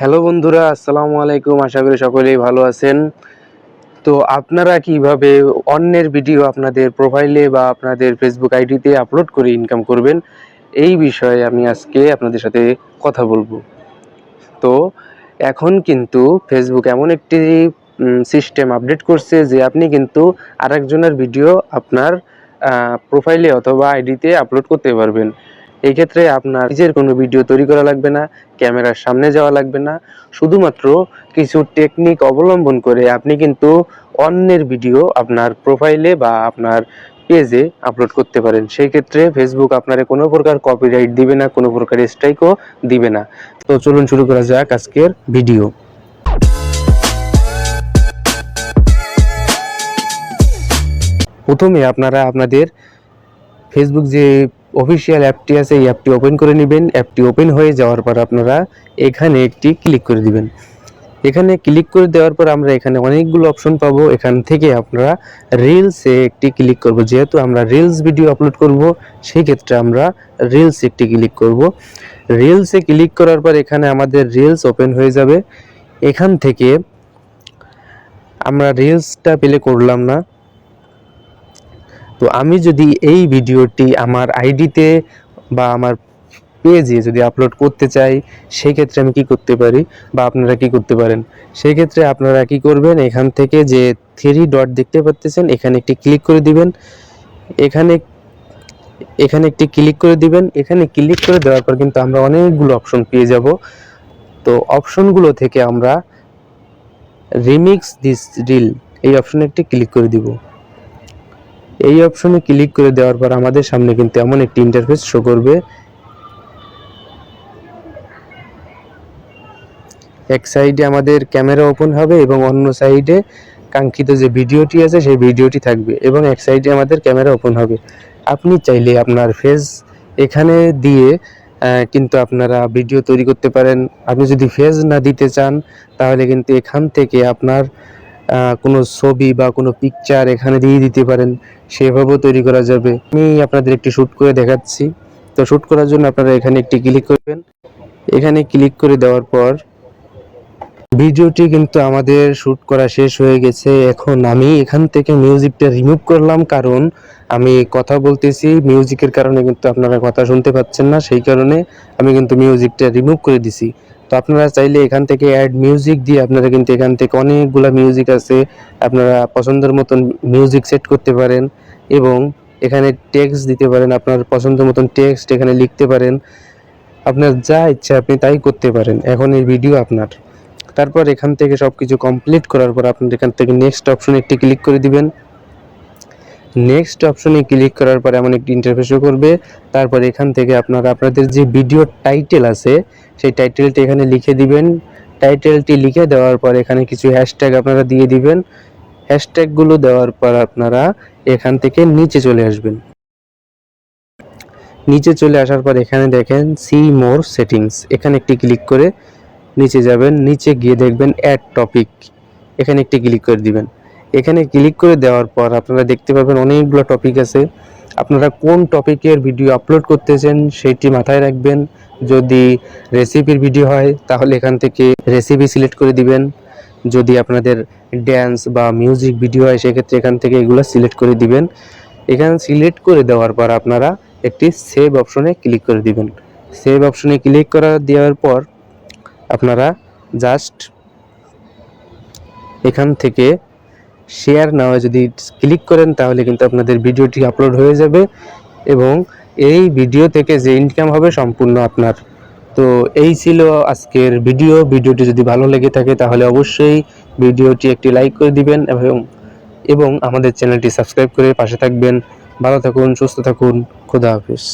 Hello বন্ধুরা, আসসালামু আলাইকুম। আশা করি সকলেই ভালো আছেন। তো আপনারা কীভাবে অন্যের ভিডিও আপনাদের প্রোফাইলে বা আপনাদের ফেসবুক আইডিতে আপলোড করে ইনকাম করবেন, এই বিষয়ে আমি আজকে আপনাদের সাথে কথা বলব। তো এখন কিন্তু ফেসবুক এমন একটি সিস্টেম আপডেট করছে যে আপনি কিন্তু আরেকজনের ভিডিও আপনার প্রোফাইলে অথবা আইডিতে আপলোড করতে পারবেন। এই ক্ষেত্রে আপনার নিজের কোনো ভিডিও তৈরি করা লাগবে না, ক্যামেরার সামনে যাওয়া লাগবে না। শুধুমাত্র কিছু টেকনিক অবলম্বন করে আপনি কিন্তু অন্যের ভিডিও আপনার প্রোফাইলে বা আপনার পেজে আপলোড করতে পারেন। সেই ক্ষেত্রে ফেসবুক আপনার কোনো প্রকার কপিরাইট দিবে না, কোনো প্রকার স্ট্রাইকও দিবে না। তো চলুন শুরু করা যাক আজকের ভিডিও প্রথমে আপনারা আপনাদের ফেসবুক যে অফিসিয়াল অ্যাপটি আছে, এই অ্যাপটি ওপেন করে নেবেন। অ্যাপটি ওপেন হয়ে যাওয়ার পর আপনারা এখানে একটি ক্লিক করে দিবেন। এখানে ক্লিক করে দেওয়ার পর আমরা এখানে অনেকগুলো অপশন পাবো। এখান থেকে আপনারা রিলসে একটি ক্লিক করব। যেহেতু আমরা রিলস ভিডিও আপলোড করব সেই ক্ষেত্রে আমরা রিলস একটি ক্লিক করব। রিলসে ক্লিক করার পর এখানে আমাদের রিলস ওপেন হয়ে যাবে। এখান থেকে আমরা রিলসটা পেলে করলাম না। তো আমি যদি এই ভিডিওটি আমার আইডিতে বা আমার পেজে যদি আপলোড করতে চাই সেই ক্ষেত্রে আমি কি করতে পারি? বা আপনারা কি করতে পারেন? সেই ক্ষেত্রে আপনারা কি করবেন? এখান থেকে যে থ্রি ডট দেখতে পাচ্ছেন এখানে একটি ক্লিক করে দিবেন। এখানে এখানে একটি ক্লিক করে দিবেন। এখানে ক্লিক করে দেওয়ার পর কিন্তু আমরা অনেকগুলো অপশন পেয়ে যাব। তো অপশনগুলো থেকে আমরা রিমিক্স দিস রিল এই অপশনে একটি ক্লিক করে দিব। এই অপশনে ক্লিক করে দেওয়ার পর আমাদের সামনে কিন্তু এমন একটি ইন্টারফেস শো করবে। এক সাইডে আমাদের ক্যামেরা ওপেন হবে এবং অন্য সাইডে কাঙ্ক্ষিত যে ভিডিওটি আছে সেই ভিডিওটি থাকবে এবং এক সাইডে আমাদের ক্যামেরা ওপেন হবে। আপনি চাইলে আপনার ফেস এখানে দিয়ে কিন্তু আপনারা ভিডিও তৈরি করতে পারেন। আপনি যদি ফেস না দিতে চান, তাহলে কিন্তু এখান থেকে আপনার কোনো ছবি বা কোনো পিকচার এখানে দিয়ে দিতে পারেন, সেভাবেও তৈরি করা যাবে। আমি আপনাদের একটি শ্যুট করে দেখাচ্ছি। তো শ্যুট করার জন্য আপনারা এখানে একটি ক্লিক করবেন। এখানে ক্লিক করে দেওয়ার পর ভিডিওটি কিন্তু আমাদের শ্যুট করা শেষ হয়ে গেছে। এখন আমি এখান থেকে মিউজিকটা রিমুভ করলাম কারণ আমি কথা বলতেছি মিউজিকের কারণে কিন্তু আপনারা কথা শুনতে পাচ্ছেন না, সেই কারণে আমি কিন্তু মিউজিকটা রিমুভ করে দিছি। তো আপনারা চাইলে এখান থেকে অ্যাড মিউজিক দিয়ে আপনারা কিন্তু এখান থেকে অনেকগুলো মিউজিক আছে। আপনারা পছন্দের মতন মিউজিক সেট করতে পারেন এবং এখানে টেক্সট দিতে পারেন, আপনার পছন্দের মতন টেক্সট এখানে লিখতে পারেন। আপনার যা ইচ্ছা আপনি তাই করতে পারেন। এখন এই ভিডিও আপনার। তারপর এখান থেকে সব কিছু কমপ্লিট করার পর আপনার এখান থেকে নেক্সট অপশনে একটি ক্লিক করে দিবেন। নেক্সট অপশনে ক্লিক করার পর এমন একটি ইন্টারফেসও করবে। তারপর এখান থেকে আপনারা, আপনাদের যে ভিডিও টাইটেল আছে, সেই টাইটেলটি এখানে লিখে দিবেন। টাইটেলটি লিখে দেওয়ার পর এখানে কিছু হ্যাশট্যাগ আপনারা দিয়ে দিবেন। হ্যাশট্যাগুলো দেওয়ার পর আপনারা এখান থেকে নিচে চলে আসবেন। নিচে চলে আসার পর এখানে দেখেন সি মোর সেটিংস এখানে একটি ক্লিক করে নিচে যাবেন, নিচে গিয়ে দেখবেন অ্যাড টপিক এখানে একটি ক্লিক করে দিবেন। এখানে ক্লিক করে দেওয়ার পর আপনারা দেখতে পাবেন অনেকগুলো টপিক আছে। আপনারা কোন টপিকের ভিডিও আপলোড করতেছেন সেটি মাথায় রাখবেন। যদি রেসিপির ভিডিও হয়, তাহলে এখান থেকে রেসিপি সিলেক্ট করে দিবেন। যদি আপনাদের ড্যান্স বা মিউজিক ভিডিও হয়, সেক্ষেত্রে এখান থেকে এগুলো সিলেক্ট করে দিবেন। এখানে সিলেক্ট করে দেওয়ার পর আপনারা একটি সেভ অপশনে ক্লিক করে দিবেন। সেভ অপশনে ক্লিক করা দেওয়ার পর আপনারা জাস্ট এখান থেকে শেয়ার নাও, যদি ক্লিক করেন, তাহলে কিন্তু আপনাদের ভিডিওটি আপলোড হয়ে যাবে এবং এই ভিডিও থেকে যে ইনকাম হবে সম্পূর্ণ আপনার। তো এই ছিল আজকের ভিডিও ভিডিওটি যদি ভালো লেগে থাকে, তাহলে অবশ্যই ভিডিওটি একটি লাইক করে দিবেন এবং এবং আমাদের চ্যানেলটি সাবস্ক্রাইব করে পাশে থাকবেন। ভালো থাকুন, সুস্থ থাকুন, খুদা হাফিজ।